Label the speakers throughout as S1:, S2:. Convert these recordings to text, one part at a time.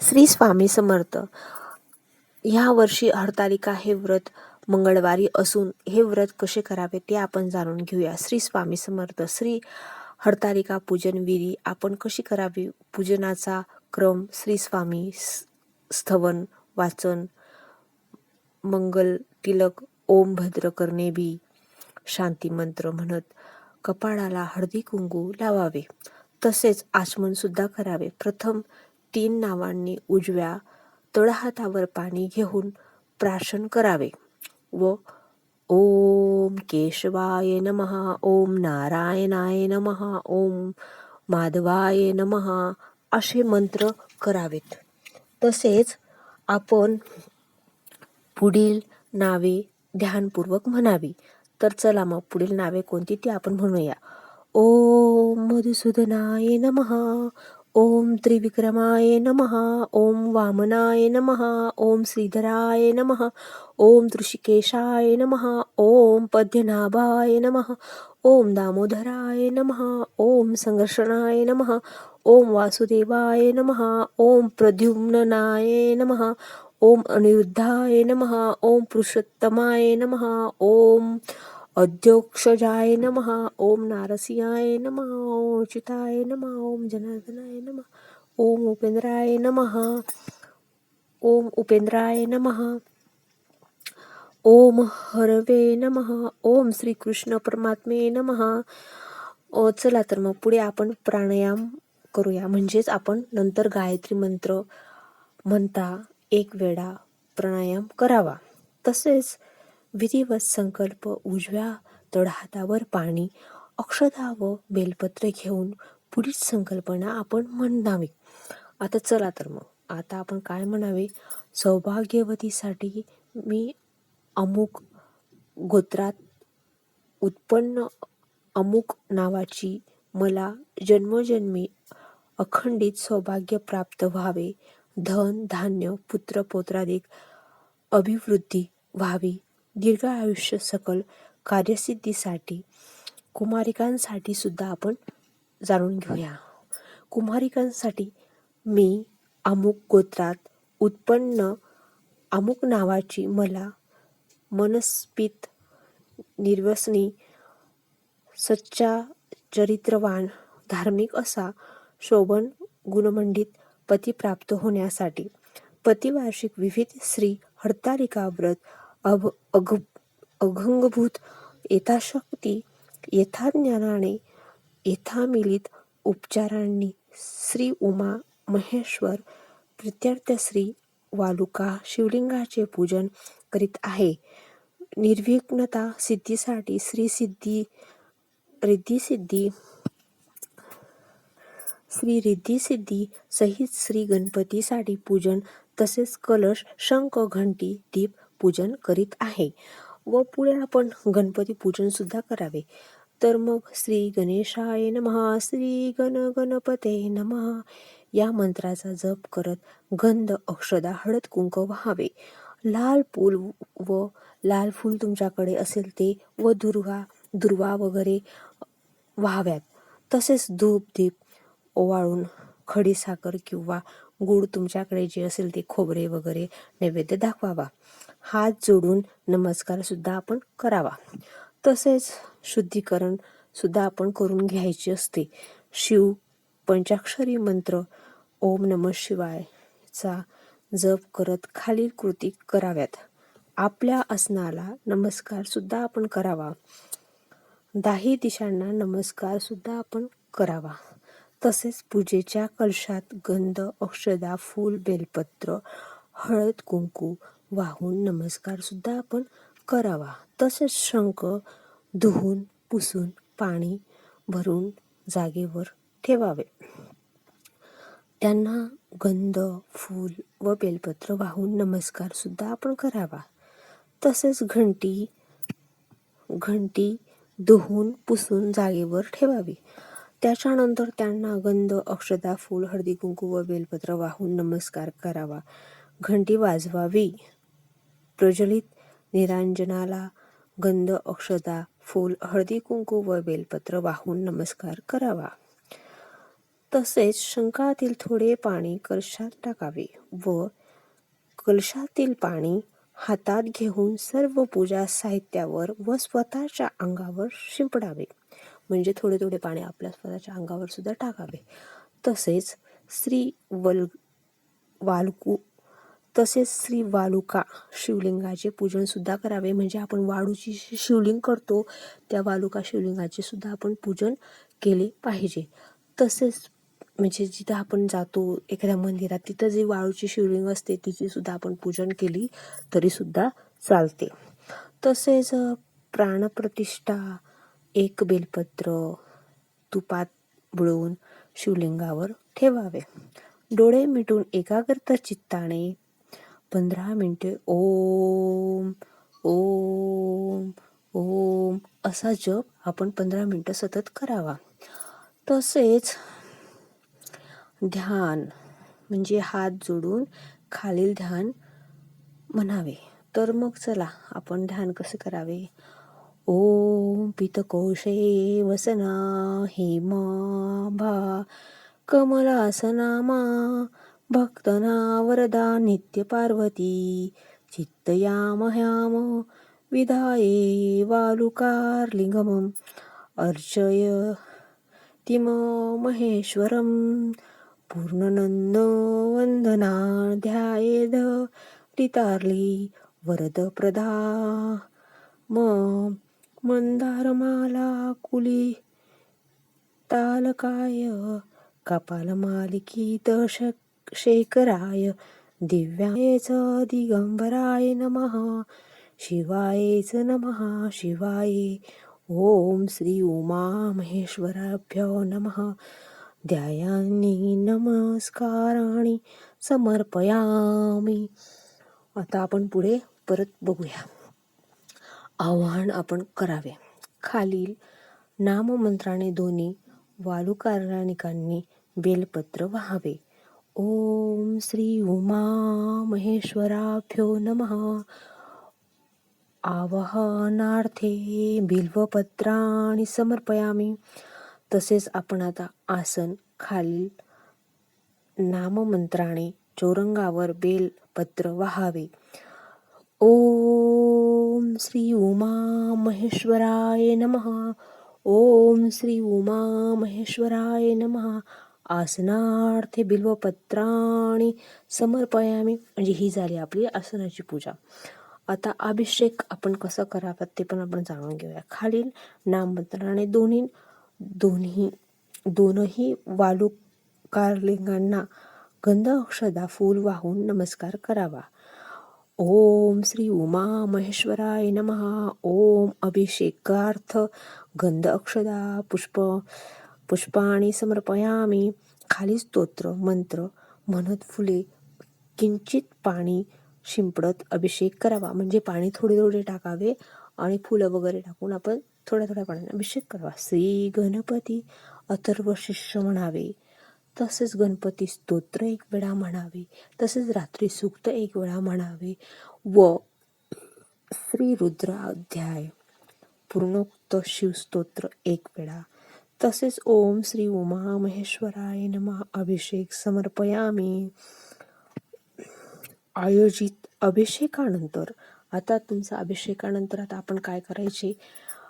S1: श्री स्वामी समर्थ. ह्या वर्षी हरतालिका हे व्रत मंगळवारी असून हे व्रत कसे करावे ते आपण जाणून घेऊया. श्री स्वामी समर्थ श्री हरतालिका पूजन विधी आपण कशी करावी? पूजनाचा क्रम श्री स्वामी स्थवन वाचन मंगल तिलक ओम भद्र करणे बी शांती मंत्र म्हणत कपाळाला हळदी कुंकू लावावे. तसेच आचमन सुद्धा करावे. प्रथम तीन नावांनी उजव्या तळहातावर पाणी घेऊन प्राशन करावे व ओम केशवाय नमहा ओम नारायणाय नमहा ओम माधवाय नमहा असे मंत्र करावेत. तसेच आपण पुढील नावे ध्यानपूर्वक म्हणावी. तर चला मग पुढील नावे कोणती ती आपण म्हणूया. ओम मधुसूदनाय नमहा ओम त्रिविक्रमाय नमः ओम वामनाय नमः ओम श्रीधराय नमः ओम ऋषिकेशाय नमः ओम पद्यनाभाय नमः ओम दामोदराय नमः ओम संघर्षणाय नमः ओम वासुदेवाय नमः ओम प्रद्युम्नाय नमः ओम अनिरुद्धाय नमः ओम पुरुषोत्तमाय नमः ओम अध्यक्षजाय नम ओम नारसिंहाय नम ओम अच्युताय नमः ओम जनार्दनाय नमः ओम उपेंद्राय नमः ओम उपेंद्राय नमः ओम हरवे नमः ओम श्रीकृष्ण परमात्मे नमः. चला तर मग पुढे आपण प्राणायाम करूया. म्हणजेच आपण नंतर गायत्री मंत्र म्हणता एक वेळा प्राणायाम करावा. तसेच विधिवत संकल्प उजव्या तळहातावर पाणी अक्षदा व बेलपत्र घेऊन पुढील संकल्पना आपण म्हणावी. आता चला तर मग. आता आपण काय म्हणावे? सौभाग्यवतीसाठी मी अमुक गोत्रात उत्पन्न अमुक नावाची मला जन्मजन्मी अखंडित सौभाग्य प्राप्त व्हावे. धन धान्य पुत्र पौत्राधिक अभिवृद्धी व्हावी. दीर्घ आयुष्य सकल कार्यसिद्धीसाठी कुमारिकांसाठी सुद्धा आपण जाणून घेऊया. कुमारिकांसाठी मी अमुक गोत्रात उत्पन्न अमुक नावाची मला मनस्पित निर्वसनी सच्चा चरित्रवान धार्मिक असा शोभन गुणमंडित पती प्राप्त होण्यासाठी पतिवार्षिक विविध श्री हरतालिका व्रत अभ अग अभंगभूत यथाशक्ती यथाज्ञानाने यथामिलित उपचारांनी श्री उमा महेश्वर प्रित्यर्थ श्री वालुका शिवलिंगाचे पूजन करीत आहे. निर्विघ्नता सिद्धीसाठी श्री सिद्धी श्री रिद्धिसिद्धी सहित श्री गणपतीसाठी पूजन तसेच कलश शंख घंटी दीप पूजन करीत आहे व पुढे आपण गणपती पूजन सुद्धा करावे. तर मग श्री गणेशाय नमहा श्री गण गणपते नमः या मंत्राचा जप करत गंध अक्षदा हळद कुंक व्हावे. लाल फूल व लाल फूल तुमच्याकडे असेल ते व दुर्वा दुर्वा वगैरे व्हाव्यात. तसेच धूप दीप ओवाळून खडीसाखर किंवा गूळ तुमच्याकडे जे असेल ते खोबरे वगैरे नैवेद्य दाखवावा. हात जोडून नमस्कारसुद्धा आपण करावा. तसेच शुद्धीकरण सुद्धा आपण करून घ्यायचे असते. शिव पंचाक्षरी मंत्र ओम नम शिवायचा जप करत खालील कृती कराव्यात. आपल्या आसनाला नमस्कारसुद्धा आपण करावा. दाही दिशांना नमस्कारसुद्धा आपण करावा. तसेच पूजेच्या कलशात गंध अक्षदा फूल बेलपत्र हळद कुंकू वाहून नमस्कार सुद्धा आपण करावा. तसेच शंख धुवून पुसून पाणी भरून जागेवर ठेवावे. त्यांना गंध फूल व बेलपत्र वाहून नमस्कार सुद्धा आपण करावा. तसेच घंटी घंटी धुवून पुसून जागेवर ठेवावी. त्याच्यानंतर त्यांना गंध अक्षदा फूल हळदी कुंकू व बेलपत्र वाहून नमस्कार करावा. घंटी वाजवावी. प्रज्वलित निरांजनाला गंध अक्षदा फूल हळदी कुंकू व बेलपत्र वाहून नमस्कार करावा. तसेच शंकातील थोडे पाणी कलशात टाकावे व कलशातील पाणी हातात घेऊन सर्व पूजा साहित्यावर व स्वतःच्या अंगावर शिंपडावे. म्हणजे थोडे थोडे पाणी आपल्या स्वतःच्या अंगावर सुद्धा टाकावे. तसेच श्री वल वालकू तसेच श्री वालुका शिवलिंगाचे पूजनसुद्धा करावे. म्हणजे आपण वाळूची शिवलिंग करतो त्या वालुका शिवलिंगाचे सुद्धा आपण पूजन केले पाहिजे. तसेच म्हणजे जिथं आपण जातो एखाद्या मंदिरात तिथं जी वाळूची शिवलिंग असते तिची सुद्धा आपण पूजन केली तरीसुद्धा चालते. तसेच प्राणप्रतिष्ठा एक बेलपत्र तुपात बुडवून शिवलिंगावर ठेवावे. डोळे मिटून एकाग्रता चित्ताने पंधरा मिनिटे ओम ओम ओम असा जप आपण पंधरा मिनटं सतत करावा. तसेच ध्यान म्हणजे हात जोडून खालील ध्यान म्हणावे. तर मग चला आपण ध्यान कसे करावे? ॐ पितकोशे वसना हेमा भा कमलासनामा भक्तना वरदा नित्य पार्वती चित्तयामह्याम विधाये वालुकारलिंगमम् अर्चय तिम महेश्वरं पूर्णनन्द वंदना ध्यायेद रितार्ली वरद प्रदा म मंदारमाला कुली. तालकाय कपालमालिकी दश शेखराय दिव्यायच दिगंबराय नमः शिवायच नमः शिवाय. ओम श्री उमा महेश्वराभ्यो नमः. ध्यायानी नमस्काराणी समर्पयामी. आता आपण पुढे परत बघूया. आवाहन आपण करावे. खालील नाममंत्राने दोन्ही वालुकारणिकांनी बेलपत्र व्हावे. ओम श्री उमा महेश्वराभ्यो नमः. आवाहनार्थे बिल्वपत्राणी समर्पयामी. तसेच आपण आता आसन खालील नाममंत्राने चौरंगावर बेलपत्र व्हावे. ओम श्री उमा महेश्वराय नमः। ओम श्री उमा महेश्वराय नमः। आसनार्थे बिल्वपत्राणि समर्पयामी। म्हणजे ही झाली आपली आसनाची पूजा. आता अभिषेक आपण कसं करावा ते पण आपण जाणून घेऊया. खालील नाममंत्राने दोन्ही दोन्ही दोनही वालुकारलिंगांना गंध अक्षदा फूल वाहून नमस्कार करावा. ओम श्री उमा महेश्वराय नमः। ओम अभिषेकार्थ गंध अक्षदा पुष्प पुष्पाणी समर्पयामी। खाली स्तोत्र मंत्र म्हणत फुले किंचित पाणी शिंपडत अभिषेक करावा. म्हणजे पाणी थोडे थोडे टाकावे आणि फुलं वगैरे टाकून आपण थोड्या थोड्या पाण्याने अभिषेक करावा. श्री गणपती अथर्व शिष्य म्हणावे. तसेच गणपती स्तोत्र एक वेळा म्हणावे तसेच रात्री सूक्त एक वेळा म्हणावे. व श्री रुद्राध्याय पूर्णोक्त शिवस्तोत्र एक वेळा. तसेच ओम श्री उमा महेश्वराय नमा. अभिषेक समर्पयामी. आयोजित अभिषेकानंतर आता तुमचा अभिषेकानंतर आता आपण काय करायचे?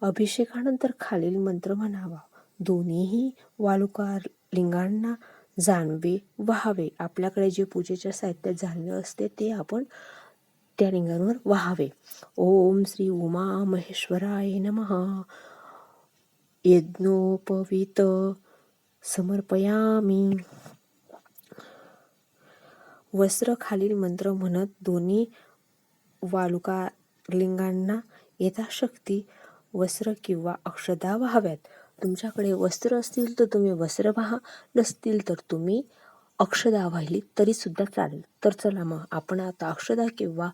S1: अभिषेकानंतर खालील मंत्र म्हणावा. दोन्हीही वालुकार लिंगांना जाणवे व्हावे. आपल्याकडे जे पूजेच्या साहित्यात झालेलं असते ते आपण त्या लिंगांवर व्हावे. ओम श्री उमा महेश्वराय नमः. यज्ञोपवीत समर्पयामी. वस्त्र खालील मंत्र म्हणत दोन्ही वालुका लिंगांना यथाशक्ती वस्त्र किंवा अक्षदा व्हाव्यात. तुमच्याकडे वस्त्र असतील तर तुम्ही वस्त्र व्हा नसतील तर तुम्ही अक्षदा वाहिली तरीसुद्धा चालेल. तर चला मग आपण आता अक्षदा किंवा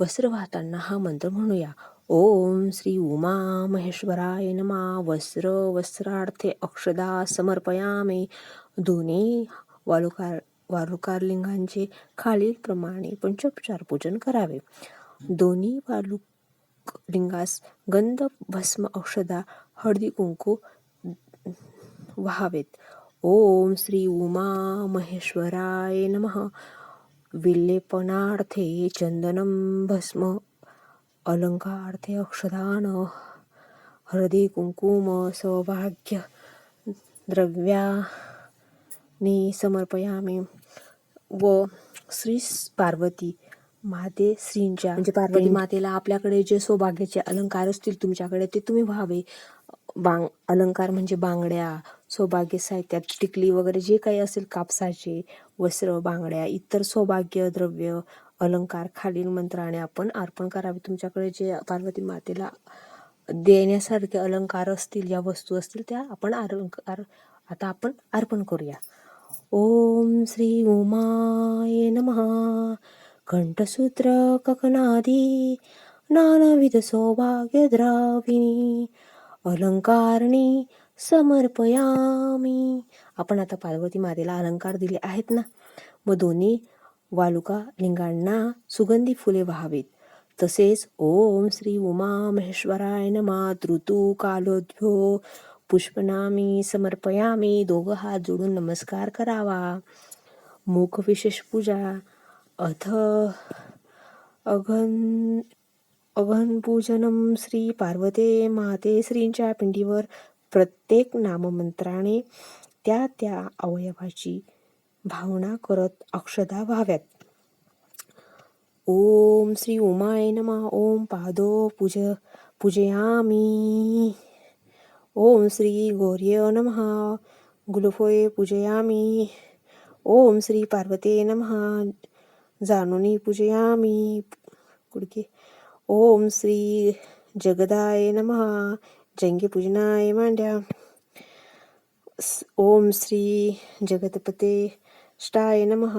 S1: वस्त्र वाहताना हा मंत्र म्हणूया. ओम श्री उमा महेश्वराय नमा. वस्त्र वस्त्रार्थे अक्षदा समर्पयामे. दोन्ही वालुकार वालुकारलिंगांचे खालीलप्रमाणे पंचोपचार पूजन करावे. दोन्ही वालुक लिंगास गंध भस्म औषधा हळदी कुंकू व्हावेत. ओम श्री उमा महेश्वराय नमः. विल्लेपनार्थे चंदनं भस्म अलंकार्थे अक्षदान हळदी कुंकुम सौभाग्य द्रव्यानी समर्पयामी. व श्री पार्वती माते श्रींच्या म्हणजे पार्वती मातेला आपल्याकडे जे सौभाग्याचे अलंकार असतील तुमच्याकडे ते तुम्ही व्हावे. बांग अलंकार म्हणजे बांगड्या सौभाग्य साहित्यात टिकली वगैरे जे काही असेल कापसाचे वस्त्र बांगड्या इतर सौभाग्य द्रव्य अलंकार खालील मंत्राने आपण अर्पण करावे. तुमच्याकडे जे पार्वती मातेला देण्यासारखे अलंकार असतील या वस्तू असतील त्या आपण अलंकार आता आपण अर्पण करूया. ओम श्री उमाय नम. कंठसूत्र ककनादी नानाविध सौभाग्य द्राविणी अलंकारणी समर्पयामी. आपण आता पार्वती मातेला अलंकार दिले आहेत ना? व दोन्ही वालुका लिंगांना सुगंधी फुले व्हावीत. तसेच ओम श्री उमा महेश्वराय नमा. ऋतू कालोद्भ्यो. पुष्पनामी समर्पयामी. दोघं हात जोडून नमस्कार करावा. मुख विशेष पूजा. अथ अघन अघनपूजनम श्री पार्वते माते. श्रींच्या पिंडीवर प्रत्येक नाममंत्राने त्या त्या अवयवाची भावना करत अक्षदा व्हाव्यात. ओम श्री उमाय नमः. ओम पादो पूज पूजयामी. ओम श्री गौर्य नमः. गुलफोय पूजयामी. ओम श्री पार्वते नमः. जानुनी पूजयामी. कुडके. ओम श्री जगदाय नमः. जंगे पूजनाय मांड्या ओम श्री जगतपते ष्टाय नमः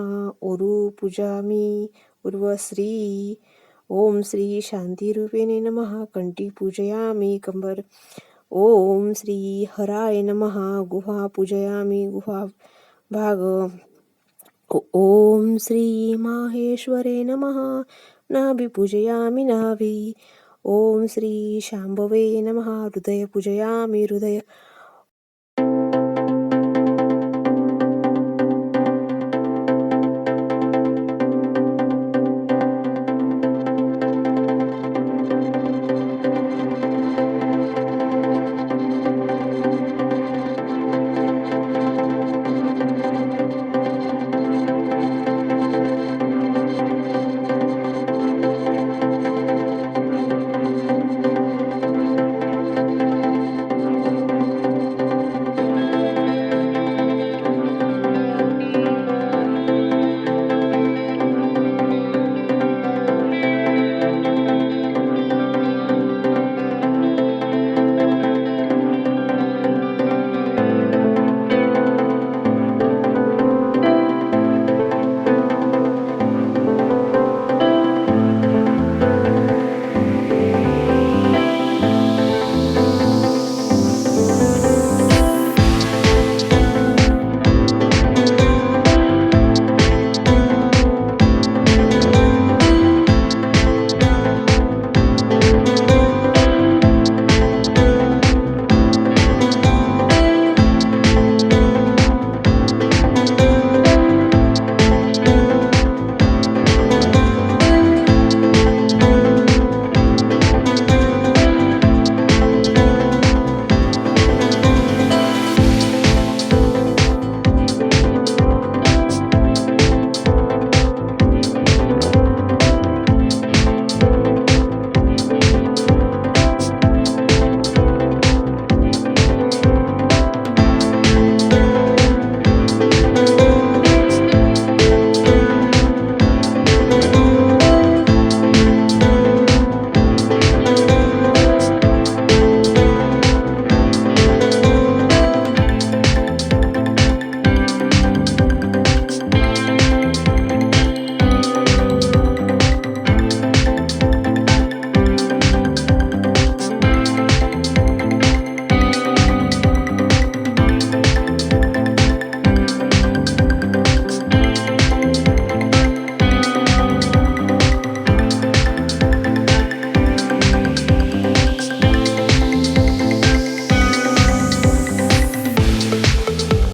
S1: उरु पूजामी उर्वश्री ओम श्री शांतिरूपिणे नमः कंटी पूजयामी कंबर ओम श्री हराय नमः गुहा पूजयामी गुहा भाग ओम श्री माहेश्वरे नमः नाभि पूजयामि नाभि ओम श्री शांभवे नमः. हृदय पूजयामि हृदय